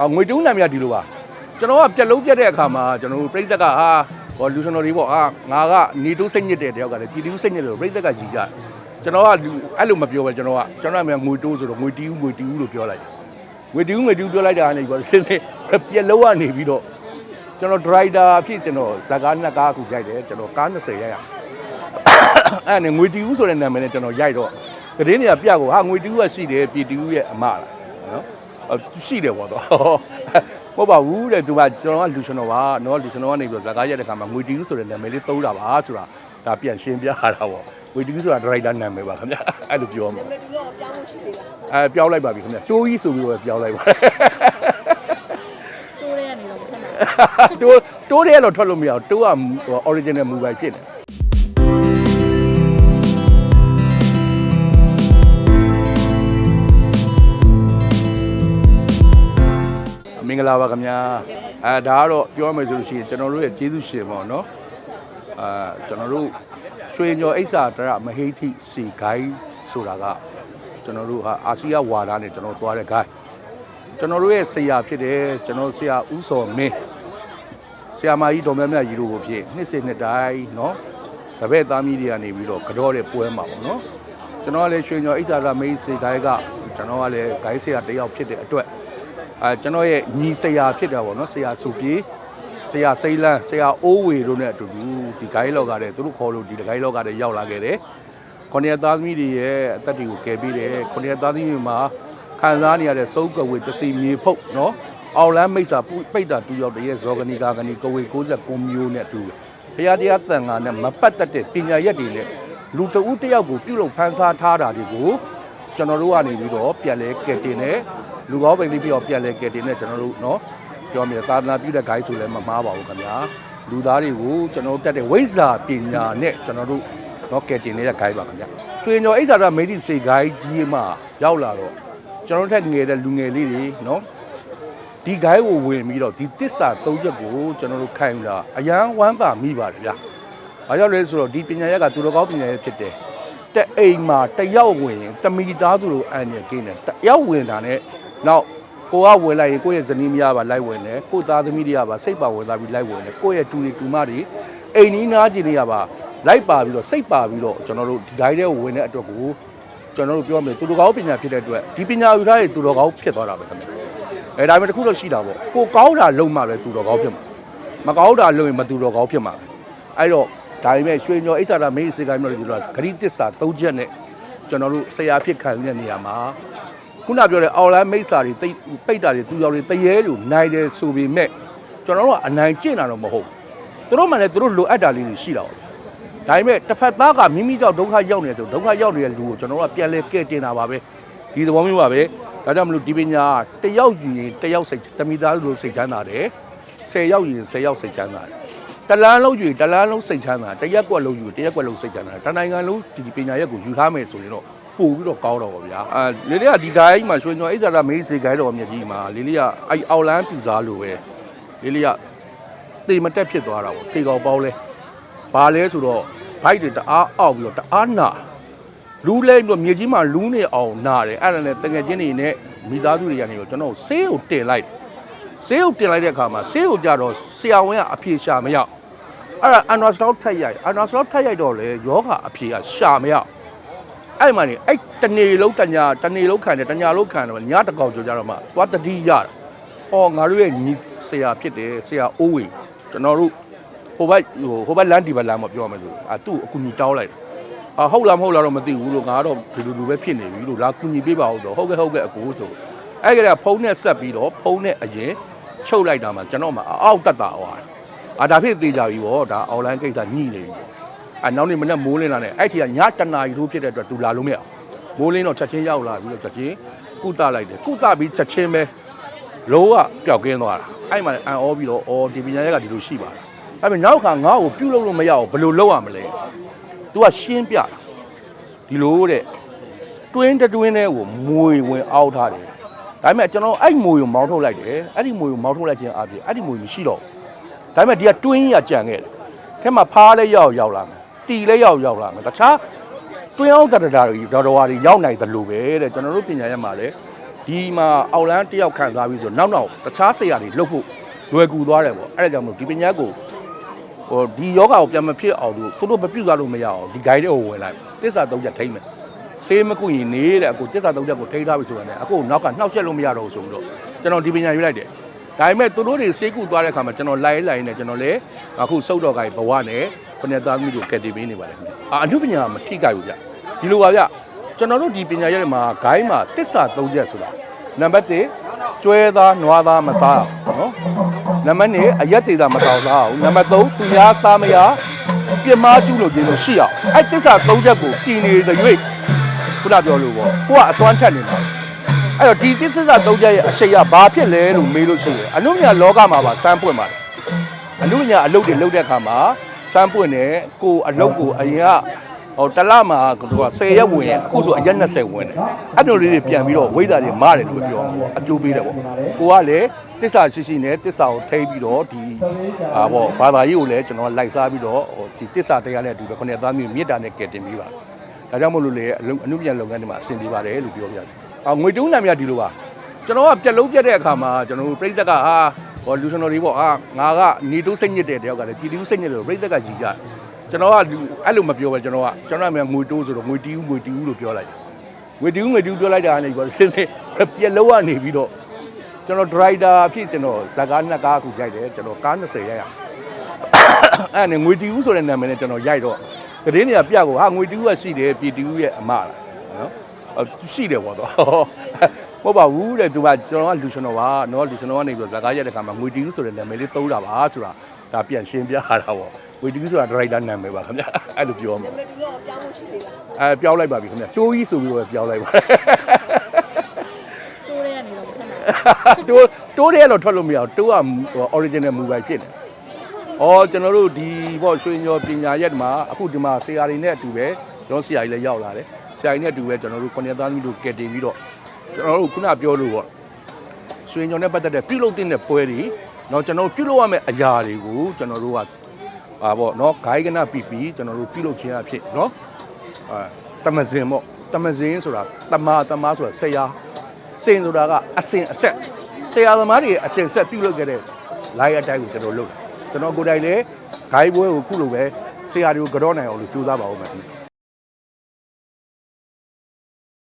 အာငွေတူးနာမည်ကဒီလိုပါကျွန်တော်ကပြက်လုံးပြက်တဲ့အခါမှာကျွန်တော်တို့ပြိဿကဟာဟောလူရှင်တော်တွေပေါ့ဟာငါကနေတူးစိတ်ညစ်တဲ့တယောက်ကလည်းပြည်တူးစိတ်ညစ်တယ်လို့ပြိဿကကြီးကြတယ်ကျွန်တော်ကလူအဲ့လိုမပြောပဲကျွန်တော်ကကျွန်တော်ကငွေတိုးဆိုတော့ငွေတီးဦးငွေတီးဦးလို့ပြောလိုက်ငွေတီးဦးငွေတီးဦးပြောလိုက်တာကနေပြီးတော့စင်းစင်းပြက်လုံးကနေပြီးတော့ကျွန်တော်ဒရိုက်တာအဖြစ်ကျွန်တော်ဇာကားနှစ်ကားအခုရိုက်တယ်ကျွန်တော်ကား20ရိုက်ရအဲ့နဲ့ငွေတီးဦးဆိုတဲ့နာမည်နဲ့ကျွန်တော်ရိုက်တော့တရင်တွေကပြကိုဟာငွေတီးဦးကရှိတယ်ပြည်တီဦးရဲ့အမလားနော်အော် ရှိတယ်ပေါ့တော့မဟုတ်ပါဘူးတဲ့သူကကျွန်တော်ကလူရှင်တော်ပါနော်လူရှင်တော်ကနေပြီးတော့ဇာကားရက်တဲ့ခါမှာငွေတီးဆိုတဲ့နာမည်လေးသုံးတာပါဆိုတာဒါပြန်ရှင်းပြရတာပေါ့ငွေတီးဆိုတာဒရိုက်တာနာမည်ပါခင်ဗျအဲ့လိုပြောမှာဒီတော့ပြောင်းလို့ရှိသေးလားအဲပြောင်းလိုက်ပါပြီခင်ဗျတိုးကြီးဆိုပြီးတော့ပြောင်းလိုက်ပါတိုးရဲကနေတော့မခက်နိုင်တိုးတိုးတဲ့တော့ထွက်လို့မရအောင်တိုးက original mobile ဖြစ်တယ် ဂလာပါခင်ဗျာအဲဒါကတော့ပြောရမယ်ဆိုလို့ရှိရင်ကျွန်တော်တို့ရဲ့ကျေးဇူးရှင်ပေါ့နော်အာကျွန်တော်တို့ရွှေညောအိဆာတရမဟိတိစီဂိုင်းဆိုတာကကျွန်တော်တို့ဟာအာဆီယဝါဒနဲ့ကျွန်တော်သွားတဲ့ဂိုင်းကျွန်တော်တို့ရဲ့ဆရာဖြစ်တယ်ကျွန်တော်ဆရာဦးစောမင်းဆရာမကြီးဒေါ်မြတ်မြတ်ကြီးတို့ကိုဖြစ်နှစ်စဉ်နှစ်တိုင်းနော်တပည့်သားမီးတွေကနေပြီးတော့ကြောတဲ့ပွဲမှာပေါ့နော်ကျွန်တော်ကလည်းရွှေညောအိဆာတရမဟိတိစီဂိုင်းကကျွန်တော်ကလည်းဂိုင်းဆရာတစ်ယောက်ဖြစ်တဲ့အတွက် အဲကျွန်တော်ရဲ့ညီဆရာဖြစ်တာပေါ့နော်ဆရာစုပြေဆရာစိမ့်လန်းဆရာအိုးဝေတို့နဲ့အတူတူဒီဂိုင်းလောကတဲ့သူတို့ခေါ်လို့ဒီဂိုင်းလောကတဲ့ရောက်လာခဲ့တယ်ခொနည်းသားသမီးတွေရဲ့အသက်တွေကိုကယ်ပေးတယ်ခொနည်းသားသမီးတွေမှာခံစားနေရတဲ့စုပ်ကဝေပစီမြေဖုတ်နော်အောင်လန်းမိတ်စာပိတ်တာတူရောက်တဲ့ရဲ့ဇောဂနီကာဂနီကဝေ69မျိုးနဲ့အတူဘုရားတရားသံဃာနဲ့မပတ်သက်တဲ့ပညာရက်တွေနဲ့လူတဦးတစ်ယောက်ကိုပြုလုပ်ဖန်ဆားထားတာတွေကိုကျွန်တော်တို့ကနေပြီးတော့ပြန်လဲကဲတင်တယ် လူကောင်းပိန်လေးပြီးတော့ပြန်လဲကဲတင်တယ်ကျွန်တော်တို့เนาะပြောမြင်သာသနာပြုတဲ့ guide ဆိုလည်းမမားပါဘူးခင်ဗျာလူသားတွေကိုကျွန်တော်တို့တက်တဲ့ဝိဇ္ဇာပညာနဲ့ကျွန်တော်တို့เนาะကဲတင်နေတဲ့ guide ပါခင်ဗျာရွှေညောအိဇာရမေဒီစေ guide ကြီးမှရောက်လာတော့ကျွန်တော်တို့ထက်ငယ်တဲ့လူငယ်လေးတွေเนาะဒီ guide ကိုဝင်ပြီးတော့ဒီတစ္ဆာ၃ချက်ကိုကျွန်တော်တို့ခံယူလာအရန်ဝမ်းသာမိပါတယ်ဗျာဘာကြောင့်လဲဆိုတော့ဒီပညာရက်ကသူတော်ကောင်းပညာရက်ဖြစ်တယ် တအိမ်မှာတယောက်ဝင်ရင်တမီသားသူတို့အန်ရကင်းတယ်တယောက်ဝင်တာနဲ့နောက်ကိုကဝင်လိုက်ရင်ကိုယ့်ရဲ့ဇနီးမယားပါလိုက်ဝင်တယ်ကိုယ့်သားသမီးတွေကပါစိတ်ပါဝင်သားပြီးလိုက်ဝင်တယ်ကိုယ့်ရဲ့တူတွေတူမတွေအိမ်နီးနားကြီးတွေကပါလိုက်ပါပြီးတော့စိတ်ပါပြီးတော့ကျွန်တော်တို့ဒီဂိုင်းထဲကိုဝင်တဲ့အတွက်ကိုကျွန်တော်တို့ပြောမယ်သူတော်ကောင်းပညာဖြစ်တဲ့အတွက်ဒီပညာယူထားတဲ့သူတော်ကောင်းဖြစ်သွားတာပဲခင်ဗျအဲဒါပေမဲ့တစ်ခုတော့ရှိတာပေါ့ကိုကောင်းတာလုံးမှပဲသူတော်ကောင်းဖြစ်မှာမကောင်းတာလုံးရင်မသူတော်ကောင်းဖြစ်မှာပဲအဲ့တော့ ဒါပေမဲ့ရွှေညောအိတ်တာရမေးစေကိုင်းမျိုးတွေကတော့ဂရိတစ္ဆာ၃ချက်နဲ့ကျွန်တော်တို့ဆရာဖြစ်ခံနေတဲ့နေရာမှာခုနပြောတဲ့အော်လိုင်းမိတ်စာတွေတိတ်ပိတ်တာတွေသူရောတွေတရေလို့နိုင်တယ်ဆိုပေမဲ့ကျွန်တော်တို့ကအနိုင်ကျင့်တာတော့မဟုတ်ဘူးသူတို့မှလည်းသူတို့လိုအပ်တာလေးတွေရှိတာပါဒါပေမဲ့တစ်ဖက်သားကမိမိကြောင့်ဒုက္ခရောက်နေတယ်ဆိုဒုက္ခရောက်နေတဲ့လူကိုကျွန်တော်တို့ကပြန်လဲကဲတင်တာပါပဲဒီသဘောမျိုးပါပဲဒါကြောင့်မလို့ဒီပညာတယောက်ယူရင်တယောက်စိတ်တမိသားလိုစိတ်ချမ်းသာတယ်၁၀ယောက်ယူရင်၁၀ယောက်စိတ်ချမ်းသာတယ် တလန်းလုံးယူရင်တလန်းလုံးစိတ်ချမ်းသာတရက်ကွက်လုံးယူရင်တရက်ကွက်လုံးစိတ်ချမ်းသာတနိုင်ငံလုံးဒီပညာရက်ကိုယူထားမယ်ဆိုရင်တော့ပို့ပြီးတော့ကောင်းတော့ပါဗျာအာလေးလေးကဒီဂိုင်းမှာရွှေညောအိဇာရမေးစေဂိုင်းတော်မြတ်ကြီးမှာလေးလေးကအဲ့အောက်လန်းပြူစားလို့ပဲလေးလေးကတေမတက်ဖြစ်သွားတာပေါ့ထေကောင်ပေါင်းလဲဘာလဲဆိုတော့ဘိုက်တွေတအားအောက်ပြီးတော့တအားနာလူးလဲပြီးတော့မြေကြီးမှာလူးနေအောင်နာတယ်အဲ့ဒါနဲ့တငယ်ချင်းတွေနဲ့မိသားစုတွေကနေတော့ကျွန်တော်ဆေးကိုတင်လိုက်ဆေးကိုတင်လိုက်တဲ့အခါမှာဆေးကိုကြတော့ဆရာဝန်ကအဖြေရှာမရ အဲ့ဒါအန်ဒရာစတော့ထက်ရိုက်အန်ဒရာစတော့ထက်ရိုက်တော့လေယောဂအဖြေကရှာမရအဲ့မှနေအဲ့တနေလုံးတညာတနေလုံးခံတယ်တညာလုံးခံတယ်ညတကောင်ကြောကြတော့မှသွားတတိရတာဟောငါတို့ရဲ့ညီဆရာဖြစ်တယ်ဆရာအိုးဝေကျွန်တော်တို့ဟိုဘက်ဟိုဟိုဘက်လမ်းဒီဘက်လမ်းမပြောရမယ်ဆိုအာသူ့အကူကြီးတောင်းလိုက်အာဟုတ်လားမဟုတ်လားတော့မသိဘူးလို့ငါတော့ဒီလိုလိုပဲဖြစ်နေပြီလို့လာကူညီပေးပါဦးတော့ဟုတ်ကဲ့ဟုတ်ကဲ့အကူဆိုအဲ့ကလေးကဖုန်းနဲ့ဆက်ပြီးတော့ဖုန်းနဲ့အရင်ချုပ်လိုက်တာမှကျွန်တော်မှအောက်တက်တာဟော အာဒါဖြစ်သေးကြပြီဗောဒါအွန်လိုင်းကိစ္စညှိနေပြီအဲနောက်နေ့မနေ့မိုးလင်းလာတယ်အဲ့ထီကညတနာရီလို့ဖြစ်တဲ့အတွက်သူလာလို့မရဘူးမိုးလင်းတော့ချက်ချင်းရောက်လာပြီးတော့ချက်ချင်းကုသလိုက်တယ်ကုသပြီးချက်ချင်းပဲလုံးဝပျောက်ကင်းသွားတာအဲ့မှာအန်အောပြီးတော့အော်ဒီပညာရက်ကဒီလိုရှိပါလားအဲ့မဲ့နောက်ခါငါ့ကိုပြုတ်လို့လို့မရဘူးဘယ်လိုလုပ်ရမလဲ तू ကရှင်းပြတာဒီလိုတဲ့တွင်းတစ်တွင်းထဲကိုမွေဝင်အောက်ထားတယ်ဒါပေမဲ့ကျွန်တော်အဲ့မွေကိုမောင်းထုတ်လိုက်တယ်အဲ့ဒီမွေကိုမောင်းထုတ်လိုက်ခြင်းအပြင်အဲ့ဒီမွေမရှိတော့ဘူး ဒါပေမဲ့ဒီကတွင်းကြီးကကြံခဲ့တယ်။ထဲမှာဖားလည်းရောက်ရောက်လာမယ်။တီလည်းရောက်ရောက်လာမယ်။တခြားတွင်းအောင်တရတာတွေဒေါ်တော်ဝါတွေရောက်နိုင်တယ်လို့ပဲတဲ့ကျွန်တော်တို့ပညာရက်မှာလည်းဒီဒီမှာအောက်လန်းတစ်ယောက်ခံစားပြီးဆိုနောက်နောက်တခြားဆရာတွေလှုပ်ဖို့လွယ်ကူသွားတယ်ပေါ့အဲ့ဒါကြောင့်မို့ဒီပညာကိုဟိုဒီယောဂကိုပြန်မဖြစ်အောင်လို့သူတို့မပြုတ်သွားလို့မရအောင်ဒီ guide ကိုဝင်လိုက်တစ္ဆာသုံးချက်ထိမ့်မယ်ဆေးမကုရင်နေတဲ့အခုတစ္ဆာသုံးချက်ကိုထိန်းထားပြီဆိုတော့ねအခုနောက်ကနှောက်ချက်လို့မရတော့ဘူးဆိုပြီးတော့ကျွန်တော်ဒီပညာရွေးလိုက်တယ် ဒါပေမဲ့သူတို့တွေဆေးကုသွားတဲ့အခါမှာကျွန်တော်လိုက်လိုက်နေကျွန်တော်လည်းအခုစုတ်တော်ကိုင်ဘဝနဲ့ခொနဲ့သားသမီးတို့ကက်တီပေးနေပါတယ်ခင်ဗျအာအနုပညာမထိကြဘူးဗျဒီလိုပါဗျကျွန်တော်တို့ဒီပညာရဲ့မှာဂိုင်းမှာတစ္ဆာသုံးချက်ဆိုတာနံပါတ်1ကျွဲသားနွားသားမစားအောင်နော်နံပါတ်2အရက်သေးတာမတောင်းသားအောင်နံပါတ်3သူများသားမယားပြမကျူးလို့ခြင်းလို့ရှိအောင်အဲ့တစ္ဆာသုံးချက်ကိုပြည်နေတဲ့ရွေ့ခုနပြောလို့ပေါ့ကိုကအစွမ်းထက်နေမှာ အဲ့တော့ဒီတစ္ဆာသုံးချက်ရဲ့အရှိတ်ကဘာဖြစ်လဲလို့မေးလို့ရှိရင်အနုပညာလောကမှာပါစမ်းပွင့်ပါတယ်အနုပညာအလုပ်တွေလုပ်တဲ့အခါမှာစမ်းပွင့်တယ်ကိုအလုပ်ကိုအရင်ကဟိုတလမှာက10ရက်ဝင်ရင်အခုဆိုအရက်20ဝင်တယ်အဲ့လိုလေးတွေပြန်ပြီးတော့ဝိဇ္ဇာတွေမားတယ်လို့ပြောအောင်ပေါ့အကျိုးပေးတယ်ပေါ့ကိုကလည်းတစ္ဆာရှိရှိနဲ့တစ္ဆာကိုထိပြီးတော့ဒီအာပေါ့ဘာသာရေးကိုလည်းကျွန်တော်လိုက်စားပြီးတော့ဟိုဒီတစ္ဆာတရားနဲ့အတူပဲခုနှစ်သားမျိုးမေတ္တာနဲ့ကယ်တင်ပြီးပါဒါကြောင့်မို့လို့လေအလုပ်အနုပညာလုပ်ငန်းတွေမှာအဆင်ပြေပါတယ်လို့ပြောပြတယ်အော် ငွေတုံးနာမည်ကဒီလိုပါကျွန်တော်ကပြက်လုံးပြက်တဲ့အခါမှာကျွန်တော်တို့ပြိသက်ကဟာဟောလူရှင်တော်တွေပေါ့ဟာငါကနေတူးစိတ်ညစ်တဲ့တယောက်ကလည်းပြည်သူစိတ်ညစ်တယ်လို့ပြိသက်ကကြီးကြတယ်ကျွန်တော်ကလူအဲ့လိုမပြောပဲကျွန်တော်ကကျွန်တော်ကငွေတိုးဆိုတော့ငွေတီးဦးငွေတီးဦးလို့ပြောလိုက်တယ်ငွေတီးဦးငွေတီးဦးပြောလိုက်တာကနေပြီးတော့စင်းနေပြက်လုံးကနေပြီးတော့ကျွန်တော်ဒရိုက်တာအဖြစ်ကျွန်တော်ဇာကားနှစ်ကားအခုရိုက်တယ်ကျွန်တော်ကား20ရိုက်ရအဲ့နဲ့ငွေတီးဦးဆိုတဲ့နာမည်နဲ့ကျွန်တော်ရိုက်တော့ကတင်းတွေကပြကိုဟာငွေတီးဦးကရှိတယ်ပြည်တီဦးရဲ့အမလားနော်အော် ရှိတယ်ပေါ့တော့မဟုတ်ပါဘူးတဲ့သူကကျွန်တော်ကလူရှင်တော်ပါနော်လူရှင်တော်ကနေပြီးတော့ဇာကားရက်တဲ့ခါမှာငွေတီးဦးဆိုတဲ့နာမည်လေးသုံးတာပါဆိုတာဒါပြန်ရှင်းပြရတာပေါ့ငွေတီးဦးဆိုတာဒရိုက်တာနာမည်ပါခင်ဗျအဲ့လိုပြောမှာမတူတော့ပြောင်းမှုရှိသေးလားအဲပြောင်းလိုက်ပါပြီခင်ဗျတိုးကြီးဆိုပြီးတော့ပြောင်းလိုက်ပါတိုးရဲကနေတော့မထက်နိုင်တိုးတိုးတဲ့ကတော့ထွက်လို့မရဘူးတိုးကဟို original mobile ဖြစ်တယ်။အော်ကျွန်တော်တို့ဒီပေါ့ရွှေညောပညာရက်မှာအခုဒီမှာဆရာတွေနဲ့အတူပဲကျွန်တော်ဆရာကြီးလည်းရောက်လာတယ်။ ဆရာကြီးနဲ့အတူပဲကျွန်တော်တို့ခုနှစ်သားသမီးတို့ကယ်တင်ပြီးတော့ကျွန်တော်တို့ခုနပြောလို့ပေါ့ရွှေညောနဲ့ပတ်သက်တဲ့ပြုလုပ်တဲ့ပွဲတွေတော့ကျွန်တော်တို့ပြုလုပ်ရမယ့်အရာတွေကိုကျွန်တော်တို့ကဟာပေါ့နော်ဂိုင်းကနာပီပီကျွန်တော်တို့ပြုလုပ်ခြင်းအဖြစ်နော်အဲတမစင်ပေါ့တမစင်ဆိုတာတမာတမာဆိုတာဆရာစင်ဆိုတာကအစင်အဆက်ဆရာသမားတွေအစင်ဆက်ပြုလုပ်ခဲ့တဲ့ line အတိုင်းကိုကျွန်တော်လုပ်တယ်ကျွန်တော်ကိုယ်တိုင်လည်းဂိုင်းပွဲကိုခုလိုပဲဆရာတွေကိုကြောနိုင်အောင်လို့ကြိုးစားပါဦးမယ်